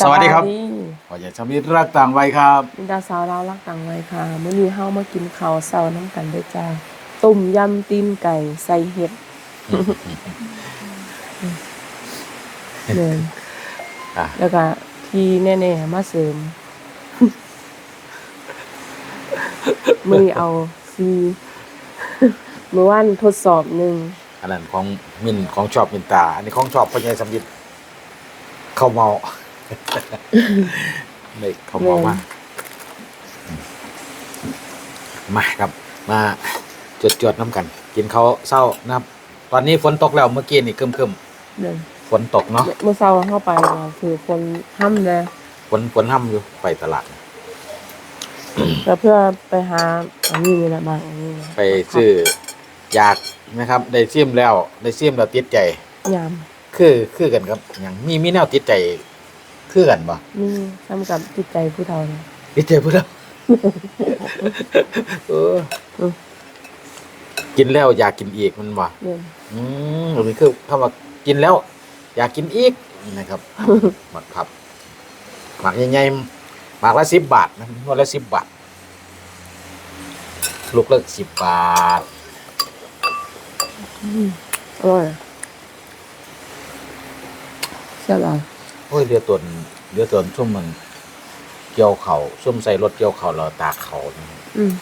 สวัสดีครับสวัสขออย่าชำนิดรักต่างวัยครับดีดาสาวเราวรักต่างวัยค่ะมื้อนี้เฮามากินข้าวเช้าน้ำกันเด้วยจ้าต้มยำตีนไก่ใส่เห็ดเลยอะแล้วก็ที่แน่ๆมาเสริมมือนี้เอาซีเมื่อวานทดสอบหนึ่งอันนั้นของมินของชอบมินตา อันนี้ของชอบพ่อใหญ่สำลิดเข้าวเมา เด็กเข้าวเมามามาครับ มาจดจดๆน้ำกัน กินเขาวเศร้านะครับ ตอนนี้ฝนตกแล้วเมื่อกี้นี่ครึมเดือนๆฝนตกเนาะเมื่อเช้าเข้าไปก็คือคนห้ำเลยฝนฝนห้ำอยู่ไปตลาดแต่เพื่อไปหาอันนี้นี่แหละบางอันนี้นะไปซื้ออยากนะครับ ได้ซิมแล้ว ได้ซิมแล้วติดใจยามคือคือกันครับอย่างมีมีแนวติดใจ คือกันบ่นี่ทำกับจิตใจผู้เฒ่าเนี่ยติดใจพูดแล้วเอออืมกินแล้วอยากกินอีกมันบ่เดือนอืมนี่คือคำว่ากินแล้ว อยากกินอีกนะครับ หมักผับหมักใหญ่ๆหมักละสิบบาทนะนวดละสิบบาท ลูกเลิกสิบบาท อร่อยใช่ป่ะ โอ้ยเรือตนเรือตนช่วงมันเกี่ยวเขาช่วงใส่รถเกี่ยวเขาเราตากเขานะครับอืม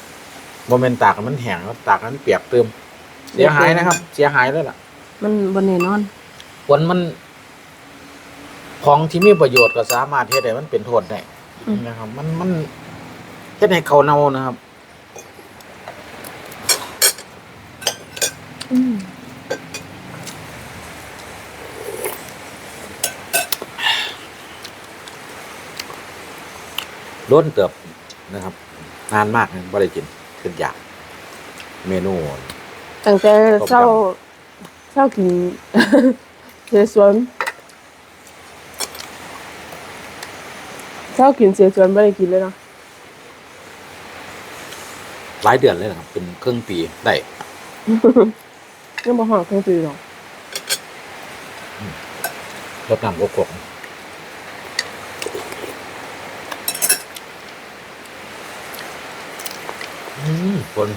โมเมนตากมันแห้งแล้วตากนั้นเปียกเติม เสียหายนะครับ เสียหายเลยล่ะมันบนแน่นอน ผลมัน ของที่มีประโยชน์ก็สามารถเฮ็ดให้มันเป็นโทษได้นะครับ มันมันเฮ็ดให้เขาเน่านะครับ อืม นเติบนะครับนานมากนะบ่ได้กินขึ้นอยากเมนู ตั้งแต่เศร้าเศร้ากิน เสียสวนเศร้ากินเสียสวนไม่ได้กินเลยเนาะหลายเดือนเลยนะครับ เป็นครึ่งปีได้ ยังบ่ห่อเครื่องตีหรอกรดน้ำกกก อืมคน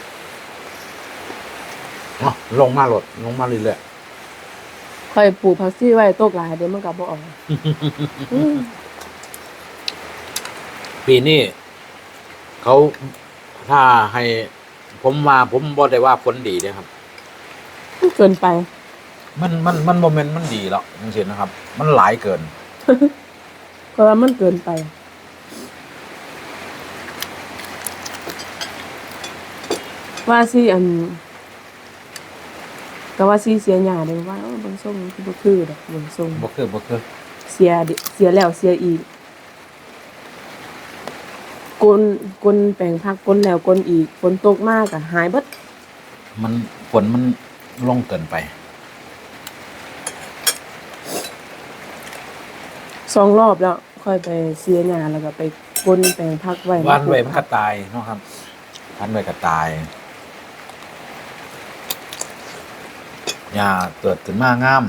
เนาะลงมาโหลดลงมาเรื่อยคอยปลูกผักชีไว้ตกหลายเดี๋ยวมันกลับบ่ออกอืมๆปีนี้เขาถ้าให้ผมมาผมบอกได้ว่าผลดีนะครับ เกินไป มันมันมันโมเมนต์มันดีแล้วจริงๆนะครับ มันหลายเกิน เพราะว่ามันเกินไป ว่าสิอันก็ว่าสิเสียหยาเลยว่าเอ้าเบางส่งคือบ่คือดอกเบางส่งบ่คือบ่คือเสียดิเสียแล้วเสียอีกกลกลแปลงพักกลแล้วกลอีกฝนตกมากอะหายเบิดมันฝนมันลงเกินไปสองรอบแล้ว ค่อยไปเสียหยาแล้วก็ไปกลแปลงพักไว้วานไว้ปลูมันผัก็ตายเนาะครับวานไว้ก็ตาย หญ้าเกิดขึ้นมางาม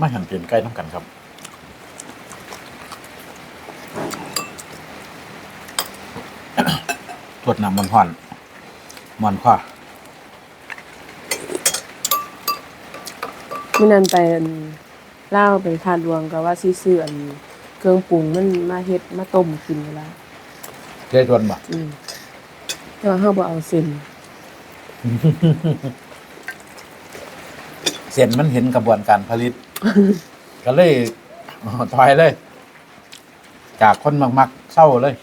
มาหันเปลี่ยนใกล้น้ำกันครับตรวจน้ำมันผ่อนมันข้อมื่อนั้นไปนเล่าวไปทานดวงก็ว่าซื้ออันเครื่องปรุงมันมาเฮ็ดมาต้มกินเวลา เจ๊ตวนบ่อืมแต่ว่าเฮาบ่เอาเส้นเส้นมันเห็นกระบวนการผลิต ก็เลยอ๋อถอยเลย จากคนมักๆเศร้าเลย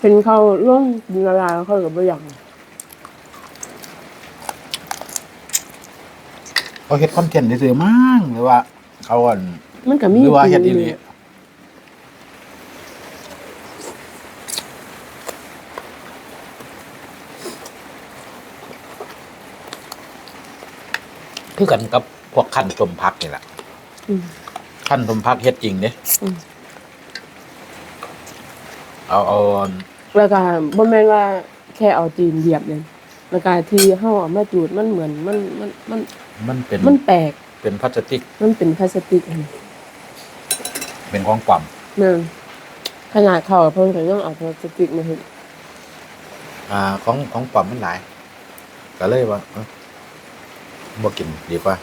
เห็นเขาร่วงกินละลายเขาก็บ่อยากเขาเฮ็ดคอนเทนต์ซื่อๆมั้งหรือว่า เขาอ่อนมันก็มีหรือว่าจเฮ็ดริอีงหลี คือกันกับพวกขั้นต้มพักนี่แหละอืม ขั้นต้มพักเฮ็ดจริงเด้อืม เอาเอาแล้วก็บ่แม่นว่าแค่เอาตีนเหยียบเลยแล้วก็ที่เฮาเอามาจูดมันเหมือนมันมันมันมันเป็นมันแปลกเป็นพลาสติกมันเป็นพลาสติกอันนี้เป็นของปั๊มแม่นขนาดเขาเพิ่นก็ยังเอาพลาสติกมาเฮ็ดอ่าของของปั๊มมันหลายก็เลยว่าเอ้า บ่กินดีกว่า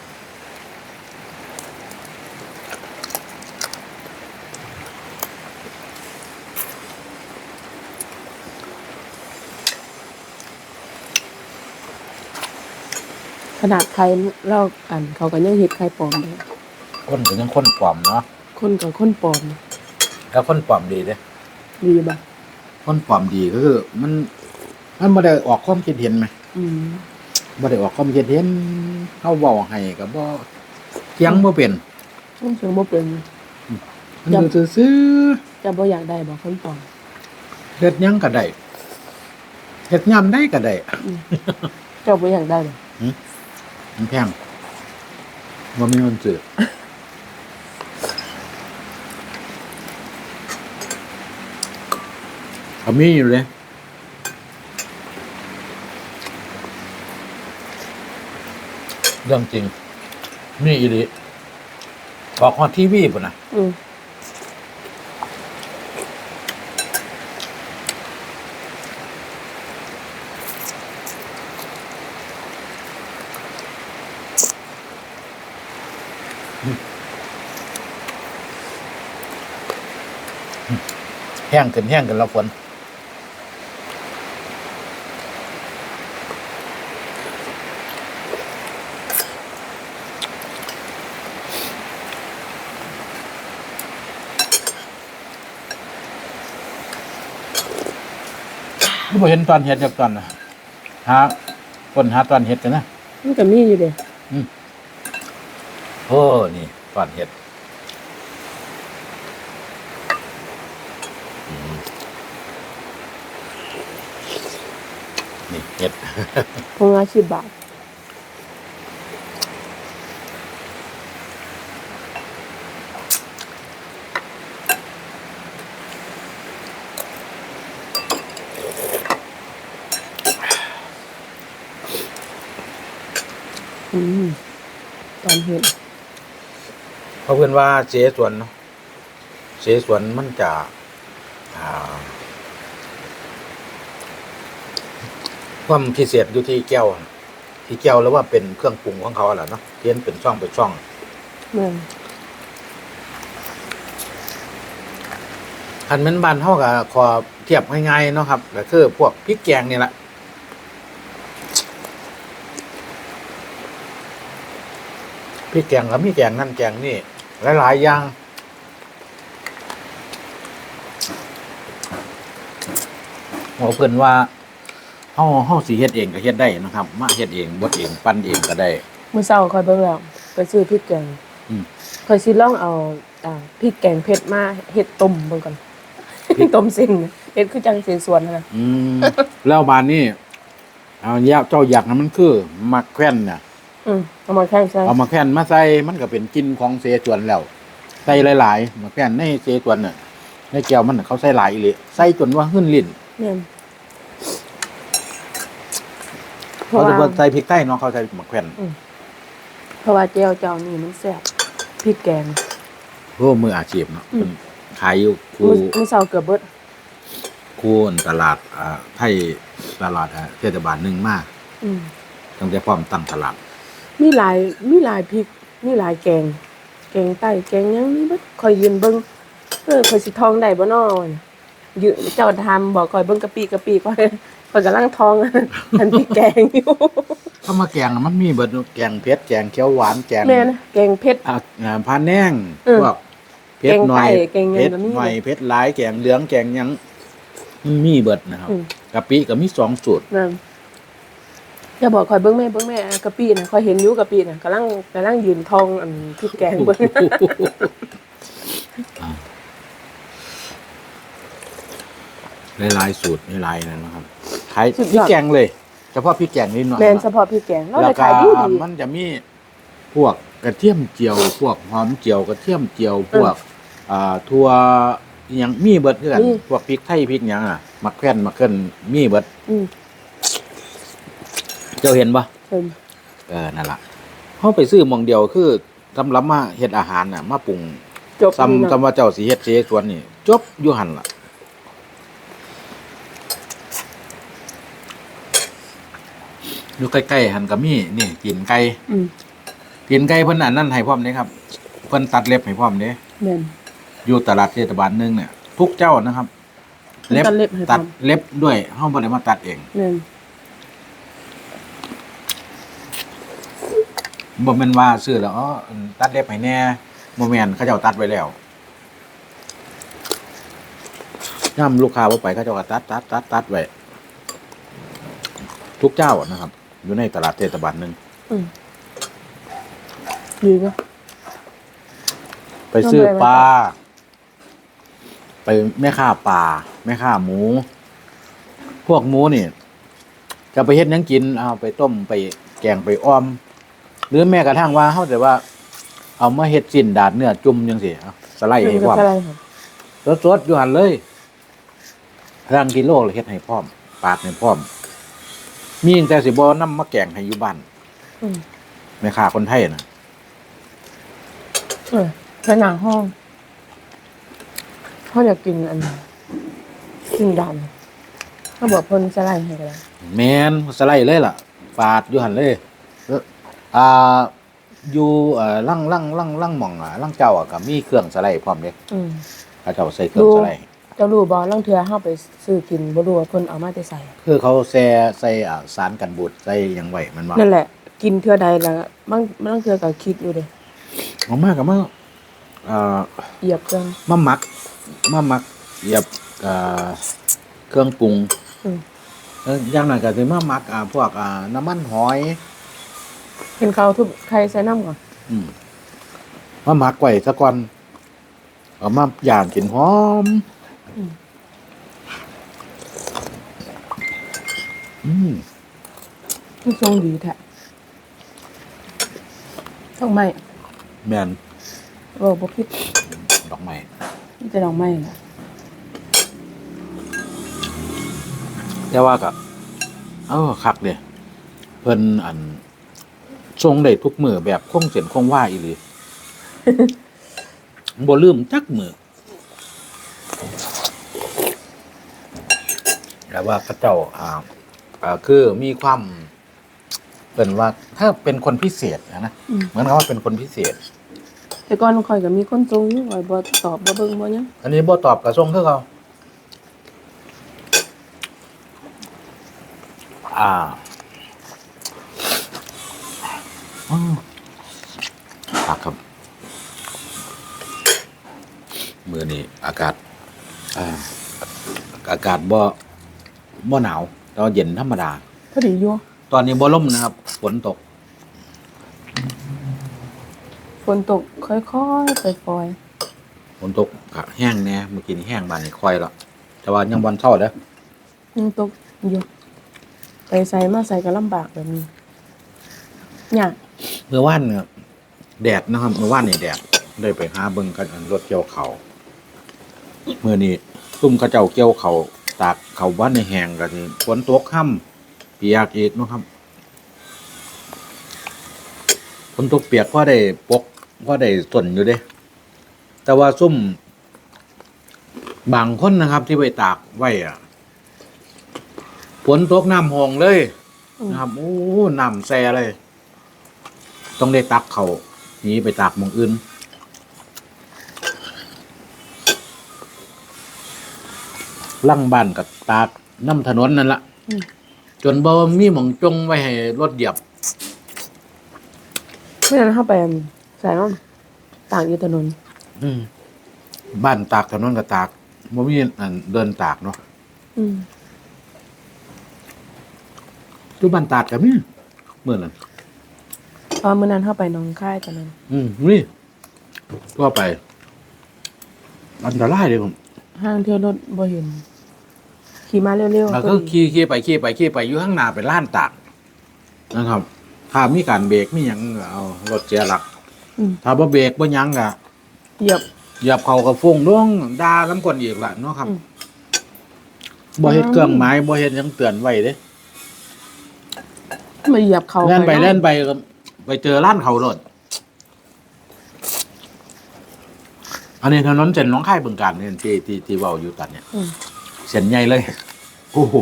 ขนาดไข่เล่ากันเขาก็ยังเฮ็ดไข่ปลอมเลยคนก็ยังคนปั๊มเนาะคนกับคนปลอมแล้วคนปั๊มดีเด้ดีบ่คนปั๊มดีก็คือ มันมันบ่ได้ออกความคิดเห็นไหมอืม บ่ได้ออกความคิดเห็นเฮาเว้าให้ก็บ่เถียงบ่เป็นมันถึงบ่เป็นมันอยู่ซื่อจะบ่อยากได้บ่คนปลอมๆเฮ็ดหยังก็ได้เฮ็ดยามใดก็ได้เจ้าบ่อยากได้บ่มันแพงบ่มีเงินซื้อเขามีอยู่เลย เรื่องจริง นี่อีหลีบอกฮอดทีวีปุ่นนะอืมแห้งขึ้นแห้งขึ้นแล้วฝน บ่เห็นตอนเห็ดกับตอนนะหาคนหาตอนเห็ดกันนะมันก็มีอยู่เด้โอ้ นี่ตอนเห็ดอืมนี่เห็ดพวงละ10บาท อืมตอนเห็นเพราะเพื่อนว่าเจ๊สวนเนาะเจ๊สวนมันจะอ่าความพิเศษอยู่ที่แก้วน่ะที่แก้วแล้วว่าเป็นเครื่องปรุงของเขาแหละเนาะเทียนเป็นช่องเป็นช่องแม่นคันแม่นบ้านเท่ากับขอเทียบง่ายๆเนาะครับก็คือพวกพริกแกงนี่แหละ พริกแกงกับมีแกงนั่นแกงนี่ หลายๆอย่างหมอเพิ่นว่าเฮาเฮาสิเฮ็ดเองก็เฮ็ดได้นะครับ มาเฮ็ดเองบดเองปั้นเองก็ได้มื้อเช้าค่อยเบิ่งแล้วไปซื้อพริกแกงอืมค่อยสิลองเอาอ่าพริกแกงเผ็ดมาเฮ็ดต้มเบิ่งก่อนต้มเส้นเฮ็ดคือจังเสสวนนั่นน่ะอืมแล้วบานนี้เอายาเจ้าอยากให้มันคือมักแควนเนี่ย อืมเอามาแข่งใส่เอามาแควนมาใส่มันก็เป็นกลินของเสจวนแล้ว ใส่หลายๆมาแควนในเสจวนเนี่ยในแก้วมันน่ะเขาใส่หลายอีหลีใส่จนว่าหึ่นลิ้นแม่นเพเขาราะจะว่าใส่พริกไทยเนาะเขาใส่มาแควนเพราะว่าแจ่วเจ้านี่มันแซ่บพริกแกงโอ้มืออาชีพเนาะอืมเพิ่นขายอยู่คูมื้อมื้อเช้าเกือบเบิดคูนตลาดอ่าไทยตลาดอ่าเทศบาลหนึ่งมากอืมตั้งแต่พร้อมตั้งตลาด มีหลายมีหลายพริกมีหลายแกง แกงใต้แกงหยังนี่เบิดค่อยยืนเบิ่งเออค่อยสิทองได้บ่น้อยืนเจ้าทำบอกค่อยเบิ่งกะปิกะปิค่อยค่อยกำลังทองอันพริกแกงอยู่ถ้ามาแกงน่ะมันมีเบิดเนอะแกงเผ็ดแกงเขียวหวานแกงแม่นะแกงเผ็ดอ่าอ่าพาแนงเออ พวกเผ็ดหน่อยแกงไก่แกงหยังเผ็ดก็มีหน่อยเผ็ดหลายแกงเหลืองแกงหยังมันมีเบิดนะครับอืม กะปิก็มีสองสูตรนั่น จะบอกคอยเบิ้งแม่เบิ้งแม่กะปิน่ะคอยเห็นอยู่กะปิน่ะกำลังกำลังยืนทองอันพริกแกงเบิ้งหลายๆสูตรหลายๆนะครับขายพริกแกงเลยเฉพาะพริกแกงนิดหน่อยแมนเฉพาะพริกแกงแล้วแล้เลวยก็ขายดีดีมันจะมีพวกกระเทียมเจียว พวกหอมเจียวกระเทียมเจียวพวกอ่าทั่วอิหยังมีเบิดคือกันมีพวกพริกไทยพริกหยังอะมักแควนมักเคินมีเบิดอืม เจ้าเห็นปะเป็น เออนั่นล่ะเขาไปซื้อหมองเดียวคือสำหรับมาเฮ็ดอาหารน่ะมาปรุงจบนี่ซ้ำเนาะซ้ำว่าเจ้าสีเฮ็ดเสสวนนี่จบอยู่หันล่ะอยู่ใกล้ๆหันก็มีนี่กินไก่อืมกินไก่เพิ่นอันนั้นให้พร้อมเด้ครับเพิ่นตัดเล็บให้พร้อมเด้ แม่น อยู่ตลาดเทศบาลหนึงเนี่ยทุกเจ้านะครับตัดเล็บให้พร้ตัอดมเล็บด้วยเฮาบ่ได้มาตัดเอง แม่น บ่แม่นว่าซื้อแล้วอ๋อตัดเล็บให้แหน่บ่แม่นเขาเจ้าตัดไว้แล้วย่ำลูกค้าบ่ไปเขาเจ้าก็ตัดตัดตัดตัดไว้ทุกเจ้านะครับ อยู่ในตลาดเทศบาลหนึงอืมดีปะไปซื้อเอาไปไว้ปลาไปแม่ค้าปลาแม่ค้าหมู พวกหมูนี่จะไปเฮ็ดหยังกินเอาไปต้มไปแกงไปอ้อม หรือแม้กระทั่งว่าเฮาแต่ว่า เอามาเฮ็ดสิ้นดาดเนื้อจุ่มจังซี่เอาสไลด์ให้พร้อมเป็นอะไรครับสดๆอยู่หั่นเลยร่างกิโลเลยเฮ็ดให้พร้อม ปาดให้พร้อม มีตั้งแต่สิบ่นำมาแกงให้อยู่บ้านอืมแม่ค้าคนไทยน่ะเออผนังห้องเขาอยากกินอันสิ่งดำเขาบอกเพิ่นจะไล่ให้กันแล้ว แมนสไลด์เลยล่ะ ปาดอยู่หันเลยเอ้ออ่าอยู่เอ่อลั่งลั่งลั่งลั่งหมองอะลั่งเจ้าอะก็มีเครื่องสไลด์พร้อมเด้อืม เขาเจ้าใส่เครื่องดูสไลด์เจ้ารู้บ่ลางเทื่อเฮาไปซื้อกินบ่รู้ว่าเพิ่นเอามาแต่ใส่ คือเขาแซ่ใส่อ่าสารกันบูดใส่หยังไว้มันว่านั่นแหละ กินเทื่อใดแล้วบางบางเทื่อก็คิดอยู่เด้ออกมาก็มาอ่า เหยียบกันมาหมักมาหมักเหยียบอ่าเครื่องปรุงอืมเอ้ออย่างนั้นก็สิมาหมักอ่าพวกอ่าน้ำมันหอย กินข้าวทุบไข่ใส่น้ำก่อนอืมมาหมักไว้ซะก่อนเอามาย่างกินหอม อืมมันทรงดีแท้ต้องไม้แมนเว้าบ่ผิดดอกไม้มีแต่ดอกไม้น่ะแต่ว่าก็เออคักเด้เพิ่นอัน ทรงได้ทุกมือแบบคงเส้นคงว่าอีหลีบ่ลืมจักมือแต่ว่าพระเจ้าอ่าอ่าคือมีความเป็นว่าถ้าเป็นคนพิเศษนะนะอืม เหมือนกับว่าเป็นคนพิเศษ แต่ก่อนข่อยก็มีคนทรงอยู่ข่อยบ่ตอบบ่เบิ่งบ่หยังอันนี้บ่ตอบกระทรงคือเขาอ่า อืมปักครับ มือนี้อากาศอ่าอากาศบ่บ่หนาวแต่ว่าเย็นธรรมดาพอดีอยู่ตอนนี้บ่ล่มนะครับ ฝนตก ฝนตกค่อยๆปล่อยฝนตกก็แห้งแน่เมื่อกี้นี้แห้งบานนี้ค่อยแล้วแต่ว่ายังบอลเท่าเด้อๆยังตกอยู่ไปใส่มาใส่ก็ลำบากแบบนี้ยากเมื่อวานเนี่ยแดดนะครับเมื่อวานนี่แดดได้ไปหาเบิ่งกันรถเกี่ยวเขาเมื่อนี้ซุ่มขาเจ้าเกี่ยวเขาตากเขาบ้านในแหงกันนี่ฝนตกค่ำเปียกอีกนะครับฝนตกเปียกก็ได้ปกก็ได้ส่วนอยู่เด้ แต่ว่าซุ่มบางคนนะครับ ที่ไปตากไว้อะฝนตกน้ำหองเลยนะครับโอ้น้ำแซ่เลย ต้องได้ตักเขาหนีไปตากหมองอื่นลั่งบ้านกับตากน้ำถนนนั่นละอืมจนบ่มีหมองจงไว้ให้รถเหยียบไม่งั้นเข้าไปใส่น้ำต่างอยู่ถนนอืมบ้านตากถนนกับตากบ่มีอันเดินตากเนาะอืมทุกบ้านตากกับมีเมื่อนั้น ตอนมื้อนั้นเข้าไปหนองค่ายตอนนั้น อืมนี่ทั่วไป อันตรายเลยผมห้างเที่ยวรถบ่เห็น ขี่มาเร็วแล้วก็ดีขี่ขี่ไปขี่ไปขี่ไปอยู่ข้างหน้าเป็นล้านตากนะครับ ถ้ามีการเบรกมีหยังก็เอารถเสียหลัก อืมถ้าบ่เบรกบ่หยังก็เหยียบ เหยียบเขากับฟงด้วงด่ากันคนอีกล่ะเนาะครับอืม บ่เฮ็ดเครื่องหมายบ่เฮ็ดหยังเตือนไว้เด้ มาเหยียบเขาเล่นไปเล่นไปก็ ไปเจอร้านเขาโลดอันนี้ถนนเส้นหน้องค่ายบึงการเนี่ยที่ที่ที่เว่าอยู่ตัดเนี่ยอืม เส้นใหญ่เลยโอ้โห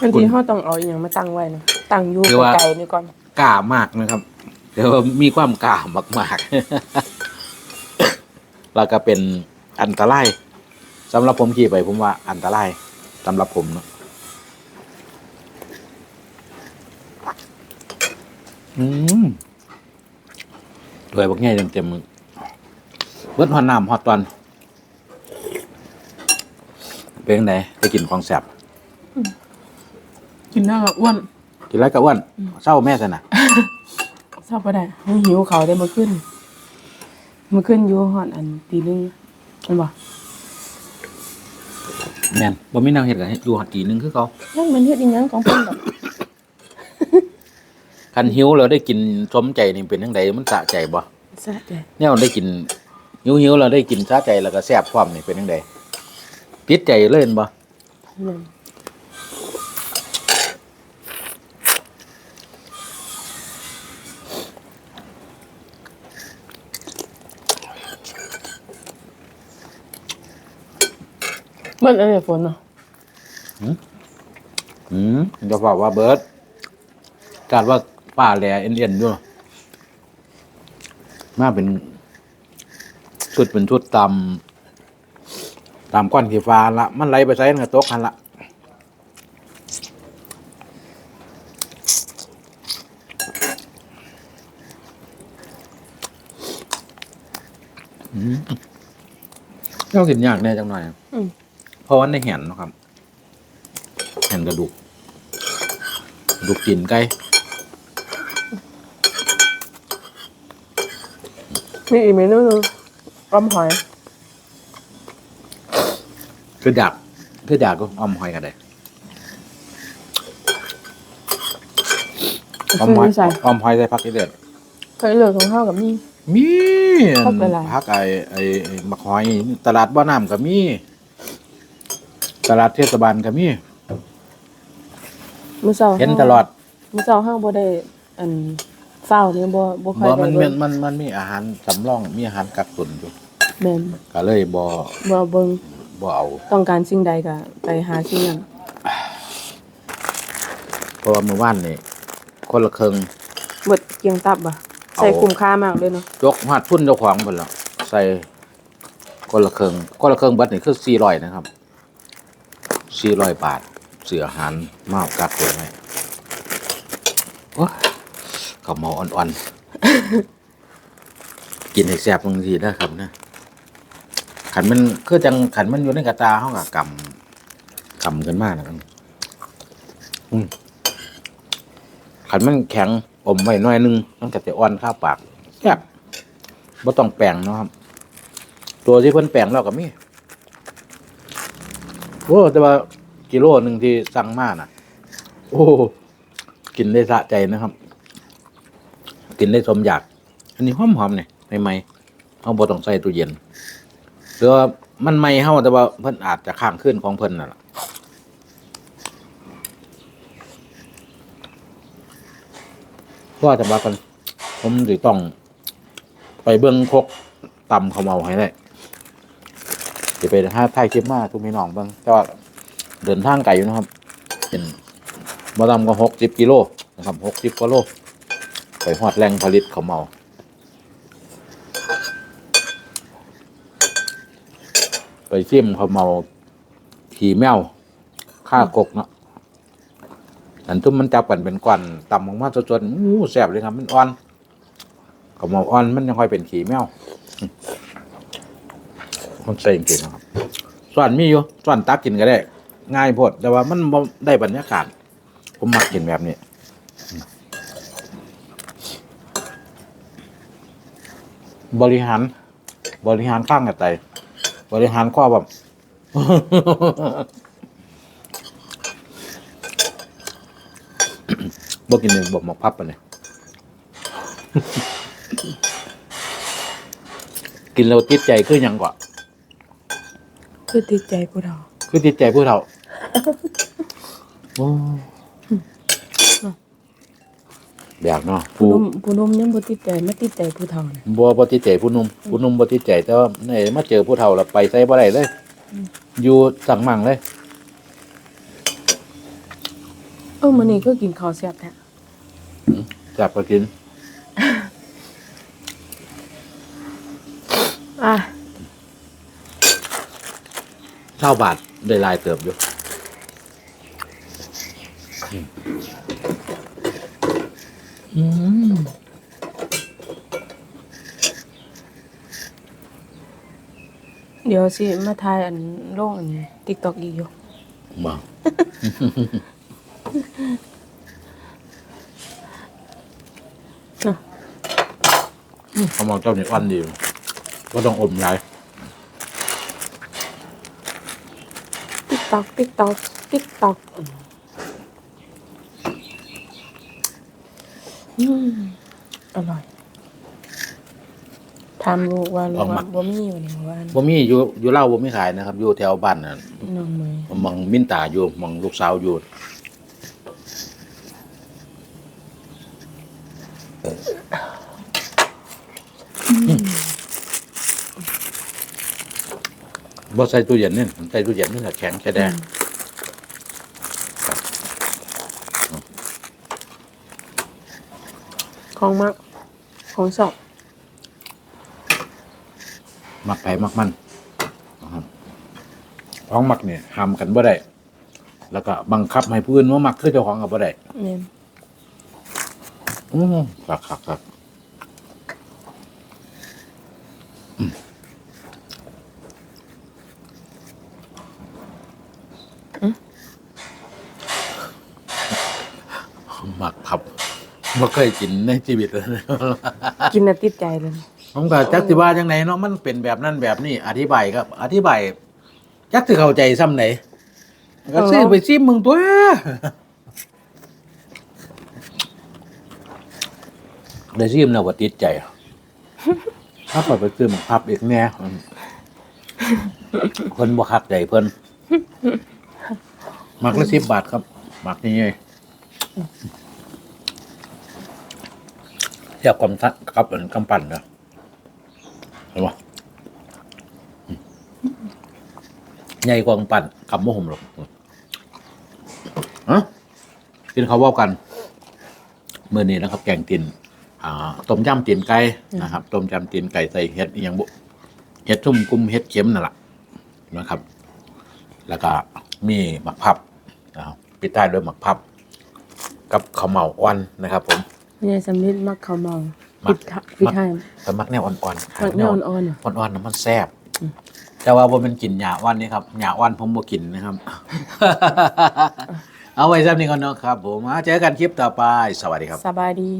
บางทีเขาต้องเอาอหย่างมาตั้งไว้นะตั้งอยู่คือว่า ไกลๆนี่ก่อนกล้ามากนะครับเดี๋ยวามีความกล้ามากๆ แล้วก็เป็นอันตรายสำหรับผมขี่ไปผมว่าอันตรายสำหรับผมเนาะ อืมเลยบักแง่เต็มเต็มๆมือเบิดหอดน้ำหอดตอน เป็นยังไงได้กินของแสบกินแล้วก็อ้วนกินแล้วก็อ้วนเศร้าแม่สนะชอบก็ได้เขาหิวเขาได้มาขึ้นมาขึ้นอยู่หอดอันตีหนึงเห็นบ่แม่นบ่มีแนวเห็ดกันอยู่หอดตีหนึงคือเขานั่นมันเฮ็ดอีหยังของเพิ่นดอก คันหิวเราได้กินสมใจนี่เป็นยังไงมันสะใจบ่สะใจเนี่ยเราได้กินหิวหิวๆเราได้กินสะใจแล้วก็แซ่บความนี่เป็นยังไงติดใจเลยเห็นบ่นั่นเบิ่นอะไรฝนเนาะอืมจะบอกว่าเบิร์ดกาดว่า ป้าแลเอ็นเอ็นอยู่มาเป็นชุดเป็นชุดตามตามก้อนขี้ฟ้าละมันไหลไปใส่กระตกหันละอืมเรากินยากแน่จังหน่อยอืมเพราะว่าในแห่นเนาะครับแห่นกระดูกกระดูกกินไก่ มีอีกเมนูหนึงออมหอย คืออยากคืออยากก็ออมหอยกันเลยออมหอยใส่ออมหอยใส่ผักที่เด็ดเคยเหลือของข้าวกับนี่ มีผักอะไร ผักไอ้ไอ้ไอ้มะหอยตลาดบ้านน้ำก็มี ตลาดเทศบาลก็มี มื้อเช้าเห็นตลอด มื้อเช้าห้างบ่ได้อัน เฝ้านี่บ่บ่ค่อยบ่ได้มันเบิ่มันงมันมันมีอาหารสำรองมีอาหารกักตุนอยู่แม่นก็เลยบ่บ่เบิ่งบ่เอา ต้องการสิ่งใดก็ไปหาสิ่งนั้นเพราะว่าเมื่อวานนี่คนละครึ่งเบิดเกียงตับอะเอาใส่คุ้มค่ามากเลยเนาะยกหัดทุนเจ้าของเพิ่นแล้วใส่คนละเครื่องคนละเครื่องเบัดนี่คือสี่ร้อยนะครับสี่ร้อยบาทเสืออาหารมากกักตัวไว้โอ้ ยเขาวเมาอ่อนๆ กินให้แซ่บบางทีนะครับนะขันมันคือจังขันมันอยู่ในกระตาห้องกับกำกำกันมากนะครับขันมันแข็งอมไว้น่อยนึงมันก็จะอ่อนข้าวปากแซ่บบ่ต้องแปลงนะครับ ตัวที่เพิ่นแปลงเราก็มีโอ้แต่ว่ากิโลหนึ่งที่สั่งมาน่ะ โอ้ กินได้สะใจนะครับ กินได้สมอยาก อันนี้หอมหอมเนี่ยใหม่ๆเอาบ่ต้องใส่ตู้เย็นหรือว่ามันใหม่เฮาแต่ว่าเพิ่นอาจจะข้างขึ้นของเพิ่นน่ะล่ะว่าแต่ว่ากันผมสิต้อง ไปเบื้องคกตำเขาวเมาให้ได้จะไปถ้าถ่ายคลิปมาทุกพี่น้องเบ้างแต่ว่าเดินทางไกลอยู่นะครับ เป็นมาตำก็หกสิบกิโลนะครับหกสิบกิโล ไปหอดแรงผลิตเขาเมาไปซิมเขาเมาขี่แมวฆ่ากกเนาะอันทุ่มมันจับกันเป็นก้อนต่ำออกมาสดๆอู้แซ่บเลยครับมันอ่อนกับหมออ่อนมันยังค่อยเป็นขี้แมวมันใส่จริงๆนะครับส่วนมีอยู่ส่วนตักกินก็ได้ ง่ายพดแต่ว่ามันได้บรรยากาศผมมักกินแบบนี้อืม บริหาร บริหารข้างกับไตบริหารข้อแบบบ่กินหนึ่งบอกหมกพับไปเลยกินแล้วติดใจคือหยังกว่า คือติดใจผู้เราคือติดใจผู้เฒ่าโอ้ อยากเนาะผู้ผู้หนุ่มผู้หนุ่มยังบ่ติดใจมาติดใจผู้เฒ่าน่ะบ่บ่ติดใจผู้หนุ่มผู้หนุ่มบ่ติดใจแต่ว่าในมาเจอผู้เฒ่าแล้วไปใส่บ่ได้เลย อยู่สั่งมั่งเลย เออมื้อนี้ก็กินข้าวแซ่บแท้จับก็กิน อะเท่าบาทได้หลายเติบอยู่ อืมเดี๋ยวสิมาถ่ายอันลงอัน TikTok อีกอยู่บ่เนาะเขามองเจ้านี่อ่อนดีก็ต้องอมหลาย TikTok TikTok TikTok อืมอ ร่อยถามลูกว่าลูกว่าบ่มีวันนี้เมื่อวานบ่มีอยู่อยู่เล่าวบ่มีขายนะครับ อยู่แถวบ้านน่ะน้องเมยมองมินตาอยู่มองลูกสาวอยู่บ่ใส่ตู้เย็นนี่ใส่ตู้เย็นนี่แหละแข็งใช่ได้ ของมักของสอบมักไผมักมันนะครับของมักเนี่ยห้ามกันบ่ได้แล้วก็บังคับให้ผู้อื่นว่ามักคือเจ้าของก็บ่ได้แม่นอืมครับครับครับอืมมักครับ บ่เคยกินในชีวิตเลยกินน่ะติดใจเลย ผมก็จักสิว่าจังไหนเนาะมันเป็นแบบนั้นแบบนี้อธิบายครับ อธิบายจักสิเข้าใจซ้ำไหนก็ซื้อไปซิมมึงตัวได้ซิมแล้วก็ติดใจถ้าปล่อยไปซื้อหมักพับอีกแน่อืมเพิ่นบ่คักใจเพิ่นหมักละสิบบาทครับหมักนี่ไง เทียบกับทัดกับอันกำปั้นเนาะเห็นปะอืมใหญ่กว่ากำปั้นคำโมห่มหรอกอะกินเขาวเว่ากันเมื่อนี้นะครับ แกงตินอ่าต้มยำตีนไก่นะครับต้มยำตีนไก่ใส่เห็ดอหย่างบุเห็ดทุ่มกุ้มเห็ดเข็มนั่นแหละนะครับ แล้วก็มีหมักพับนะครับปิดท้ายด้วยหมักพับ กับข้าวเหมาอ่อนนะครับ ผม เนี่ยสำลิดมักข้าวเมามัปิกดทะปิดท้ายแต่มักแนวอ่อนๆมักแนวอ่อนๆอะ อ่อนๆนะมันแซ่บแต่ว่าบ่เป็นกลิ่นหยาอ่อนนี่ครับหยาอ่อนผมบ่กินนะครับ เอาไว้ซ้ำนี้ก่อนเนาะครับ ผมมาเจอกันคลิปต่อไปสวัสดีครับ สบายดี